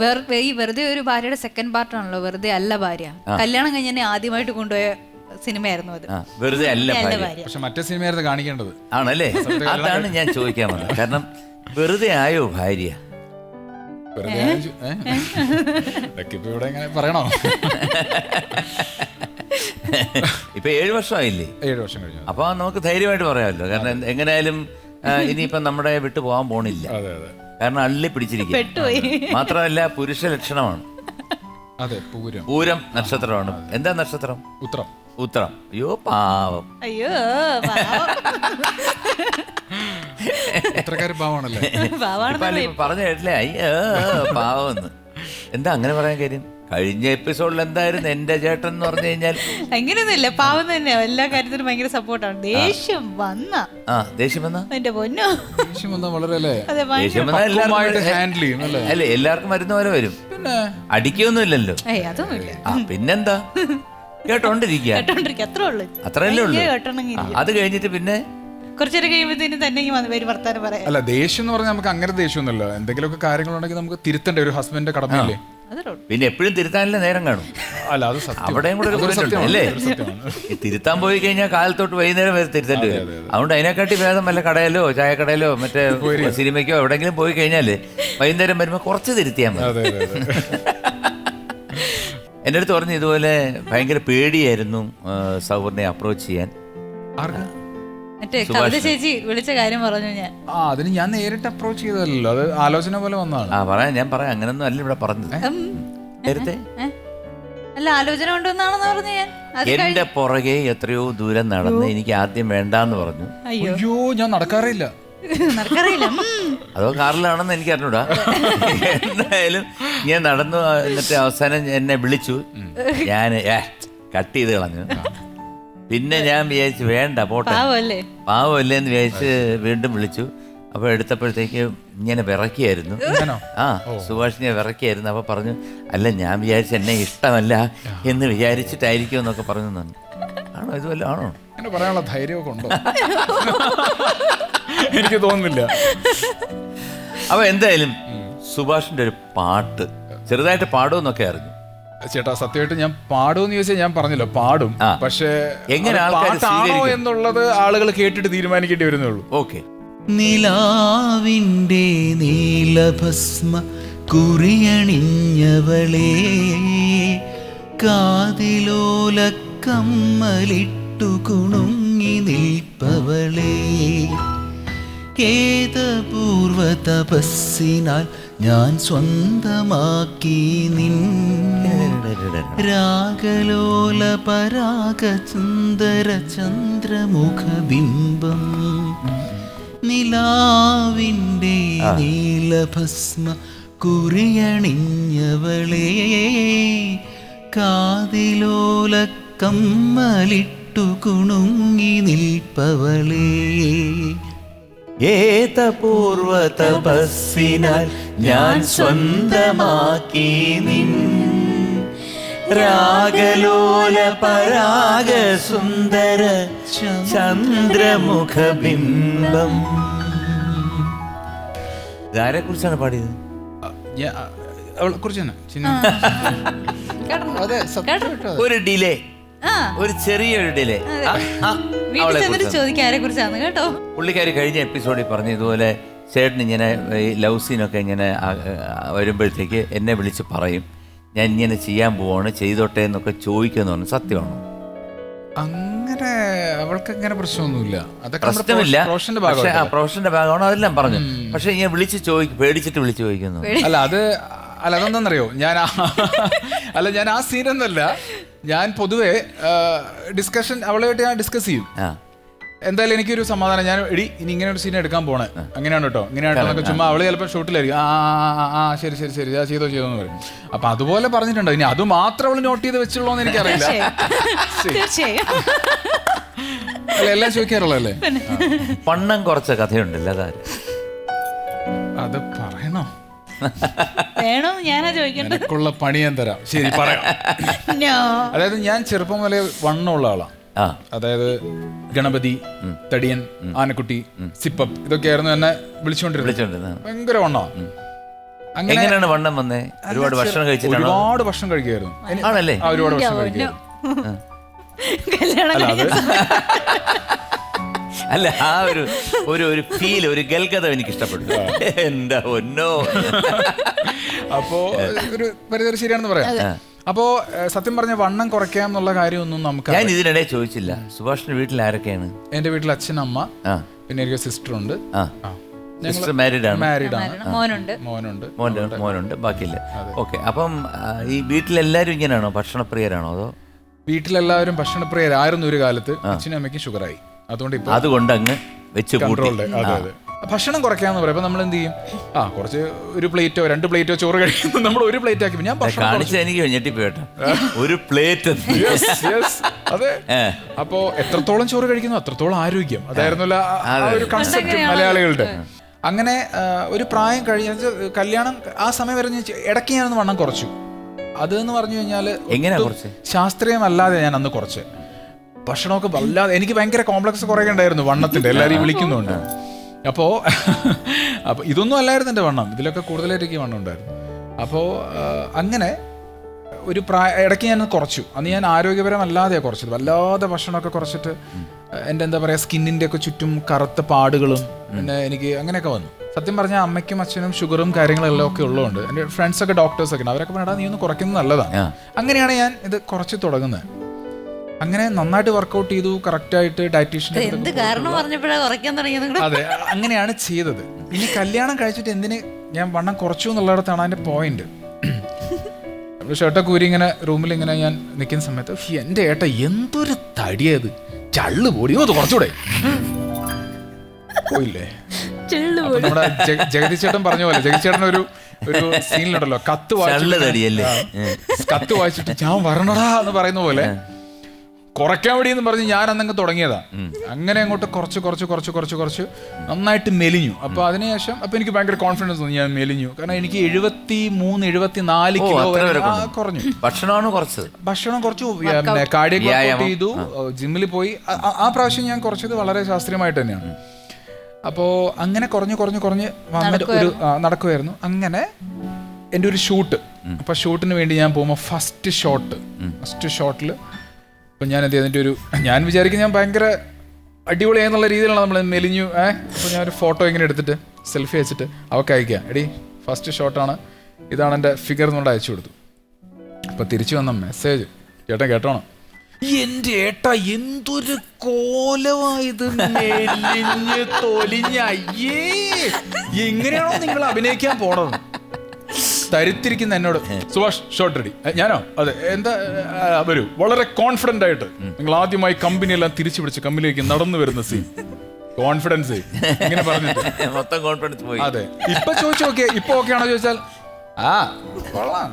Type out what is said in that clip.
വെറുതെ ഈ വെറുതെ ഒരു ഭാര്യയുടെ സെക്കൻഡ് പാർട്ടാണല്ലോ വെറുതെ അല്ല ഭാര്യ. കല്യാണം കഴിഞ്ഞ ആദ്യമായിട്ട് കൊണ്ടുപോയ സിനിമയായിരുന്നു അത്. വെറുതെ അല്ല ഭാര്യ. പക്ഷെ മറ്റേ സിനിമയായിരുന്നു കാണിക്കേണ്ടത്. ആണല്ലേ? അതാണ് ഞാൻ ചോദിക്കാൻ വന്നത്. കാരണം വെറുതെ ആയോ ഭാര്യ? ഇവിടെ ഇങ്ങനെ പറയണോ? ഇപ്പൊ ഏഴു വർഷമായില്ലേ? ഏഴു വർഷം കഴിഞ്ഞു. അപ്പൊ നമുക്ക് ധൈര്യമായിട്ട് പറയാമല്ലോ. കാരണം എങ്ങനെയായാലും ഇനിയിപ്പം നമ്മുടെ വിട്ടു പോകാൻ പോണില്ല. അതെ അതെ. കാരണം അള്ളി പിടിച്ചിരിക്കും പെട്ടുപോയി. മാത്രമല്ല പുരുഷ ലക്ഷണമാണ്. അതെ പൂരം. പൂരം നക്ഷത്രമാണ്. എന്താ നക്ഷത്രം? ഉത്രം. ഉത്രം. അയ്യോ പാവം. അയ്യോ പാവം. പറഞ്ഞു കേട്ടില്ലേ? അയ്യോ പാവമെന്ന് എന്താ അങ്ങനെ പറയാൻ കാര്യം? കഴിഞ്ഞ എപ്പിസോഡിൽ എന്തായിരുന്നു? എന്റെ ചേട്ടൻ എന്ന് പറഞ്ഞു കഴിഞ്ഞാൽ അങ്ങനെയൊന്നുമില്ല. പാവം തന്നെയാ എല്ലാ കാര്യത്തിനും ഭയങ്കര സപ്പോർട്ടാണ് ദേഷ്യം വന്ന. ആ ദേഷ്യം വന്ന? എന്റെ പൊന്നോ. ദേഷ്യം വന്ന വളരെ അല്ലേ അതെ ഭയങ്കര ദേഷ്യം വന്നാ എല്ലാവർക്കും ഹാൻഡിൽ ചെയ്യും അല്ലേ? അല്ലേ എല്ലാവർക്കും വരുന്ന പോലെ വരും. പിന്നെ? അടിക്കൊന്നുമില്ലല്ലോ. ഏയ് അതൊന്നുമില്ല. ആ പിന്നെന്താ? കേട്ടോണ്ടിരിക്കുക കേട്ടോണ്ടിരിക്കും. അത്രേ ഉള്ളു അത്രയല്ലേ ഉള്ളൂ. ഭയങ്കര കേട്ടോണ്ടെങ്കിൽ ആ, അത് കഴിഞ്ഞിട്ട് പിന്നെ? കുറച്ചേരം കഴിയുമ്പോഴത്തേനും തന്നെ ഇങ്ങ് വന്ന് പേര് വർത്താനം പറയാം. അല്ല ദേഷ്യം എന്ന് പറഞ്ഞാൽ നമുക്ക് അങ്ങനെ ദേഷ്യമൊന്നുമില്ല. എന്തെങ്കിലുമൊക്കെ കാര്യങ്ങളുണ്ടെങ്കിൽ നമുക്ക് തിരുത്തണ്ടേ ഒരു ഹസ്ബൻഡിന്റെ കടമയില്ലേ? പിന്നെ എപ്പോഴും തിരുത്താനല്ലേ നേരം കാണും. അല്ല അത് സത്യം അവിടെയും കൂടെ ഒരു അല്ലേ? ഈ തിരുത്താൻ പോയി കഴിഞ്ഞാൽ കാലത്തോട്ട് വൈകുന്നേരം വരെ തിരുത്തേണ്ടി വരും. അതുകൊണ്ട് അതിനെക്കാട്ടി ഭേദം വല്ല കടയിലോ ചായക്കടയിലോ മറ്റേ സിനിമയ്ക്കോ എവിടെങ്കിലും പോയി കഴിഞ്ഞാൽ വൈകുന്നേരം വരുമ്പോൾ കുറച്ച് തിരുത്തിയാൽ മതി. അതെ അതെ അതെ. എന്റെ അടുത്ത് പറഞ്ഞു ഇതുപോലെ ഭയങ്കര പേടിയായിരുന്നു ആ, അപ്രോച്ച് ചെയ്യാൻ. മറ്റേ കവിത ചേച്ചി വിളിച്ച കാര്യം പറഞ്ഞു ഞാൻ. ആ അതിന് ഞാൻ നേരിട്ട് അപ്രോച്ച് ചെയ്തതല്ലോ അത് ആലോചന പോലെ വന്നതാണ്. ആ പറയാം. ഞാൻ പറയാം. അങ്ങനൊന്നും അല്ല ഇവിടെ പറഞ്ഞത്. നേരത്തെ? അല്ല ആലോചന കൊണ്ടുവന്നാണെന്ന് പറഞ്ഞു ഞാൻ. എന്റെ പുറകെ എത്രയോ ദൂരം നടന്ന് എനിക്ക് ആദ്യം വേണ്ടാന്ന് പറഞ്ഞു. അയ്യോ. ഞാൻ നടക്കാറില്ല. നടക്കറിയില്ല അതോ കാറിലാണെന്ന് എനിക്ക് അറിഞ്ഞൂടാ. എന്തായാലും ഞാൻ നടന്നു എന്നിട്ട് അവസാനം എന്നെ വിളിച്ചു. ഞാൻ കട്ട് ചെയ്ത് കളഞ്ഞു. പിന്നെ ഞാൻ വിചാരിച്ചു വേണ്ട പോട്ടെ. പാവല്ലേ? പാവമല്ലേ എന്ന് വിചാരിച്ച് വീണ്ടും വിളിച്ചു. അപ്പോൾ എടുത്തപ്പോഴത്തേക്ക് ഇങ്ങനെ വിറക്കിയായിരുന്നു. ആ സുഭാഷിനെ വിറക്കിയായിരുന്നു. അപ്പോൾ പറഞ്ഞു അല്ല ഞാൻ വിചാരിച്ചു എന്നെ ഇഷ്ടമല്ല എന്ന് വിചാരിച്ചിട്ടായിരിക്കും എന്നൊക്കെ പറഞ്ഞു തന്നു. ആണോ? ഇത് വല്ല ആണോ? അങ്ങനെ പറയാനുള്ള ധൈര്യമൊക്കെ ഉണ്ടോ? എനിക്ക് തോന്നുന്നില്ല. അപ്പോൾ എന്തായാലും സുഭാഷിന്റെ ഒരു പാട്ട് ചെറുതായിട്ട് പാടുമെന്നൊക്കെ അറിഞ്ഞു. ചേട്ടാ സത്യമായിട്ട് ഞാൻ പാടുമെന്ന് ചോദിച്ചാൽ ഞാൻ പറഞ്ഞല്ലോ പാടും ആ. പക്ഷേ എങ്ങനെ അത് ആൾക്കാര് പാട്ടാണോ സ്വീകരിക്കും? എന്നുള്ളത് ആളുകൾ കേട്ടിട്ട് തീരുമാനിക്കേണ്ടി വരുന്നേ ഉള്ളൂ ഓക്കെ നിലാവിന്റെ നീലഭസ്മ കുറിയണിഞ്ഞവളേ കാതിലോല കമ്മലിട്ടു കുണുങ്ങി നിൽപ്പവളേ ഏതപൂർവ തപസ്സിനാൽ ഞാൻ സ്വന്തമാക്കി നിൻ രാഗലോല പരാഗ സുന്ദര ചന്ദ്രമുഖബിംബം നിലാവിന്റെ നീലഭസ്മ കുറിയണിഞ്ഞവളെ കാതിലോല കമ്മലിട്ടു കുണുങ്ങി നിൽപ്പവളേ ഏതപൂർവ തപസ്സിനാൽ ഞാൻ സ്വന്തമാക്കി നിൻ രാഗലോല പരാഗ സുന്ദര ചന്ദ്രമുഖബിംബം. ഇതാരെ കുറിച്ചാണ് പാടിയത്? അവളെ കുറിച്ചാണ്. ഒരു ഡിലേ. ഒരു ചെറിയ ഡിലേ. വീട്ടിൽ ചെന്നിട്ട് ചോദിക്കാം ആരെ കുറിച്ചാണ് കേട്ടോ. പുള്ളിക്കാരി കഴിഞ്ഞ എപ്പിസോഡിൽ പറഞ്ഞു ഇതുപോലെ ചേട്ടൻ ഇങ്ങനെ ഈ ലവ് സീനൊക്കെ ഇങ്ങനെ വരുമ്പോഴത്തേക്ക് എന്നെ വിളിച്ച് പറയും. ഞാൻ ഇങ്ങനെ ചെയ്യാൻ പോവാണ് ചെയ്തോട്ടെ എന്നൊക്കെ ചോദിക്കുന്നു പറഞ്ഞു. സത്യമാണോ? അങ്ങനെ അവൾക്ക് അങ്ങനെ പ്രശ്നമൊന്നുമില്ല. പ്രശ്നമില്ല. പ്രൊഫഷന്റെ പക്ഷേ ആ പ്രൊഫഷന്റെ ഭാഗമാണ് അതെല്ലാം പറഞ്ഞു പക്ഷെ ഞാൻ വിളിച്ച് ചോദിക്കും പേടിച്ചിട്ട് വിളിച്ച് ചോദിക്കുന്നു. അല്ല അത് അല്ല അതെന്താണെന്നറിയോ ഞാൻ അല്ല ഞാൻ ആ സീനൊന്നല്ല ഞാൻ പൊതുവെ ഡിസ്കഷൻ അവളുമായിട്ട് ഞാൻ ഡിസ്കസ് ചെയ്യും. എന്തായാലും എനിക്കൊരു സമാധാനം. ഞാൻ എടി ഇനി ഇങ്ങനെ ഒരു സീൻ എടുക്കാൻ പോണേ. അങ്ങനെയാണ് കേട്ടോ. ഇങ്ങനെയാണ് എന്നൊക്കെ ചുമ്മാ അവൾ ചിലപ്പോൾ ഷൂട്ടിലായിരിക്കും. ആ ആ, ശരി ശരി ശരി ആ ചെയ്തോ ചെയ്തോ എന്ന് പറയും. അപ്പൊ അതുപോലെ പറഞ്ഞിട്ടുണ്ടോ. ഇനി അത് മാത്രം അവൾ നോട്ട് ചെയ്ത് വെച്ചുള്ളൂ എന്ന് എനിക്കറിയില്ല. അല്ല എല്ലാം ചോദിക്കാറുള്ളല്ലേ പണ്ണം കുറച്ച കഥയുണ്ടല്ലോ അത് പറയണോ വേണോ? ഞാനാ ചോദിക്കണ്ടത്? പണി ഞാൻ തരാം. ശരി പറയാം. അതായത് ഞാൻ ചെറുപ്പം മുതലേ വണ്ണമുള്ള ആളാണ് അതായത് ഗണപതി തടിയൻ ആനക്കുട്ടി സിപ്പപ്പ് ഇതൊക്കെയായിരുന്നു എന്നെ വിളിച്ചുകൊണ്ടിരുന്നത്. വിളിച്ചോണ്ടിരുന്ന ഭയങ്കര വണ്ണമാണ് എങ്ങനെയാണ് വണ്ണം വന്നേ? ഒരുപാട് ഭക്ഷണം കഴിച്ചിട്ടാണോ? ഒരുപാട് ഭക്ഷണം കഴിക്കുമായിരുന്നു എനി- ആണല്ലേ ഒരുപാട് ഭക്ഷണം പൊന്നോ. അല്ല ആ ഒരു ഒരു ഒരു ഫീൽ ഒരു ഗൽഗതം എനിക്ക് ഇഷ്ടപ്പെട്ടു എന്താ ഒന്നോ അപ്പോ ഒരു പരിധി ശരിയാണെന്ന് പറയാം. അപ്പോ സത്യം പറഞ്ഞ വണ്ണം കുറയ്ക്കാം എന്നുള്ള കാര്യമൊന്നും നമുക്ക് ഞാൻ ഇതിനിടെ ചോദിച്ചില്ല. സുഭാഷിന്റെ വീട്ടിൽ ആരൊക്കെയാണ്? എന്റെ വീട്ടിൽ അച്ഛൻ അമ്മ പിന്നെ എനിക്ക് സിസ്റ്റർ ഉണ്ട്. സിസ്റ്റർ മാരീഡ് ആണ്. മാരീഡ് ആണ്. മോനുണ്ട്. മോനുണ്ട്. മോനുണ്ട് മോനുണ്ട്. ബാക്കിയില്ല. ഓക്കെ. അപ്പം ഈ വീട്ടിലെല്ലാരും ഇങ്ങനെയാണോ ഭക്ഷണപ്രിയരാണോ അതോ? വീട്ടിലെല്ലാവരും ഭക്ഷണപ്രിയരായിരുന്നു ഒരു കാലത്ത്. അച്ഛനും അമ്മയ്ക്കും ഷുഗറായി അതുകൊണ്ട് ഇപ്പൊ അതുകൊണ്ട് അങ്ങ് വെച്ച് കൂട്ടി അതെ അതെ. ഭക്ഷണം കുറയ്ക്കാന്ന് പറയാം. അപ്പൊ നമ്മൾ എന്ത് ചെയ്യും? ആ കുറച്ച് ഒരു പ്ലേറ്റോ രണ്ട് പ്ലേറ്റോ ചോറ് കഴിക്കുന്നു നമ്മൾ ഒരു പ്ലേറ്റ് ആക്കി. ഞാൻ ഭക്ഷണം കാണിച്ചത് എനിക്ക് ഞെട്ടിപ്പോട്ടോ ഒരു പ്ലേറ്റ് Yes, yes. അതെ. ഏ. അപ്പോ എത്രത്തോളം ചോറ് കഴിക്കുന്നു അത്രത്തോളം ആരോഗ്യം. അതായിരുന്നല്ലോ ആ- ആ ഒരു കൺസെപ്റ്റ് മലയാളികളുടെ. അങ്ങനെ ആ, ഒരു പ്രായം കഴിഞ്ഞ കല്യാണം ആ സമയം വരെ ഞാൻ ചെ- ഇടയ്ക്ക് ഞാനൊന്ന് വണ്ണം കുറച്ചു. അത് എന്ന് പറഞ്ഞു കഴിഞ്ഞാൽ എങ്ങനെയാ കുറച്ചേ? ശാസ്ത്രീയമല്ലാതെ ഞാൻ അന്ന് കുറച്ച്. ഭക്ഷണമൊക്കെ വല്ലാതെ എനിക്ക് ഭയങ്കര കോംപ്ലക്സ് കുറേ ഉണ്ടായിരുന്നു വണ്ണത്തിന്റെ എല്ലാവരെയും വിളിക്കുന്നുണ്ട്. അപ്പോ അപ്പൊ ഇതൊന്നും അല്ലായിരുന്നു എന്റെ വണ്ണം. ഇതിലൊക്കെ കൂടുതലായിട്ട് എനിക്ക് വണ്ണം ഉണ്ടായിരുന്നു. അപ്പോ അങ്ങനെ ഒരു പ്രായ ഇടയ്ക്ക് ഞാൻ കുറച്ചു. അന്ന് ഞാൻ ആരോഗ്യപരമല്ലാതെയാണ് കുറച്ചത്. വല്ലാതെ ഭക്ഷണമൊക്കെ കുറച്ചിട്ട് എന്റെ എന്താ പറയുക സ്കിന്നിന്റെ ഒക്കെ ചുറ്റും കറുത്ത പാടുകളും പിന്നെ എനിക്ക് അങ്ങനെയൊക്കെ വന്നു. സത്യം പറഞ്ഞാൽ അമ്മയ്ക്കും അച്ഛനും ഷുഗറും കാര്യങ്ങളെല്ലാം ഒക്കെ ഉള്ളതുകൊണ്ട് എന്റെ ഫ്രണ്ട്സൊക്കെ ഡോക്ടേഴ്സൊക്കെ ഉണ്ട്. അവരൊക്കെ പറഞ്ഞാൽ നീ ഒന്ന് കുറയ്ക്കുന്നത് നല്ലതാണ് അങ്ങനെയാണ് ഞാൻ ഇത് കുറച്ച് തുടങ്ങുന്നത്. അങ്ങനെ നന്നായിട്ട് വർക്കൗട്ട് ചെയ്തു കറക്റ്റായിട്ട് ഡയറ്റീഷ്യൻ എന്ത് കാരണം പറഞ്ഞപ്പോഴാണ് കുറയ്ക്കാൻ തുടങ്ങിയത് അതെ അങ്ങനെയാണ് ചെയ്തത്. ഇനി കല്യാണം കഴിച്ചിട്ട് എന്തിന് ഞാൻ വണ്ണം കുറച്ചു എന്നുള്ളിടത്താണ് അതിന്റെ പോയിന്റ് ഷർട്ടൊക്കെ ഊരി ഇങ്ങനെ റൂമിൽ ഇങ്ങനെ ഞാൻ നിൽക്കുന്ന സമയത്ത് "ഉഫ്, എന്റെ ഏട്ട എന്തൊരു തടിയത് ചള്ളു പൊടി. അത് കുറച്ചുകൂടെ പോയില്ലേ? നമ്മുടെ ജഗ- ജഗതി ചേട്ടൻ പറഞ്ഞ പോലെ ജഗതി ചേട്ടൻ ഒരു ഒരു സീനിലുണ്ടല്ലോ കത്ത് വായിച്ചിട്ട് തടിയല്ലേ? കത്ത് വായിച്ചിട്ട് ഞാൻ വരണടാ എന്ന് പറയുന്ന പോലെ കുറയ്ക്കാൻ വേണ്ടി എന്ന് പറഞ്ഞ് ഞാൻ അന്നങ്ങ് തുടങ്ങിയതാ അങ്ങനെ അങ്ങോട്ട് കുറച്ച് കുറച്ച് കുറച്ച് കുറച്ച് കുറച്ച് നന്നായിട്ട് മെലിഞ്ഞു. അപ്പൊ അതിനുശേഷം അപ്പൊ എനിക്ക് ഭയങ്കര കോൺഫിഡൻസ് തോന്നി ഞാൻ മെലിഞ്ഞു. കാരണം എനിക്ക് എഴുപത്തി മൂന്ന് എഴുപത്തി നാല് കിലോ വരെ ആ, കുറഞ്ഞു. ഭക്ഷണമാണ് കുറച്ചത്. ഭക്ഷണം കുറച്ച് കാർഡിയക്. ചെയ്തു. ജിമ്മിൽ പോയി. ആ- ആ- ആ പ്രാവശ്യം ഞാൻ കുറച്ചത് വളരെ ശാസ്ത്രീയമായിട്ട് തന്നെയാണ്. അപ്പോൾ അങ്ങനെ കുറഞ്ഞ് കുറഞ്ഞ് കുറഞ്ഞ് വന്നിട്ട് ഒരു ആ, നടക്കുമായിരുന്നു അങ്ങനെ എന്റെ ഒരു ഷൂട്ട് അപ്പൊ ഷൂട്ടിന് വേണ്ടി ഞാൻ പോകുമ്പോൾ ഫസ്റ്റ് ഷോട്ട് ഫസ്റ്റ് ഷോട്ടിൽ അപ്പം ഞാൻ എന്ത് ചെയ്തിട്ട് ഒരു ഞാൻ വിചാരിക്കും ഞാൻ ഭയങ്കര അടിപൊളിയാന്നുള്ള രീതിയിലാണ് നമ്മൾ മെലിഞ്ഞു ഏഹ് അപ്പോൾ ഞാൻ ഒരു ഫോട്ടോ ഇങ്ങനെ എടുത്തിട്ട് സെൽഫി അയച്ചിട്ട് അവൾക്ക് അയക്കാം. എടി ഫസ്റ്റ് ഷോട്ടാണ് ഇതാണ് എന്റെ ഫിഗർ എന്നുകൊണ്ട് അയച്ചു കൊടുത്തു. അപ്പം തിരിച്ചു വന്ന മെസ്സേജ് ചേട്ടൻ കേട്ടോണം. എന്റെ ഏട്ടാ എന്തൊരു കോലമായത് തൊലിഞ്ഞ. അയ്യേ എങ്ങനെയാണോ നിങ്ങൾ അഭിനയിക്കാൻ പോണത്? തരുത്തിരിക്കുന്ന എന്നോട് സുഭാഷ് ഷോട്ട് റെഡി ഞാനോ? അതെ എന്താ വരൂ. വളരെ കോൺഫിഡന്റ് ആയിട്ട് നിങ്ങൾ ആദ്യമായി കമ്പനി എല്ലാം തിരിച്ചു പിടിച്ച് കമ്പനിയിലേക്ക് നടന്നു വരുന്ന സീൻ കോൺഫിഡൻസ് ഇങ്ങനെ പറഞ്ഞിട്ട്. മൊത്തം കോൺഫിഡൻസ് പോയി. അതെ. ഇപ്പൊ ചോദിച്ചു നോക്കിയാ ഇപ്പൊ ഓക്കെ ആണോ ചോദിച്ചാൽ? ആ. കൊള്ളാം.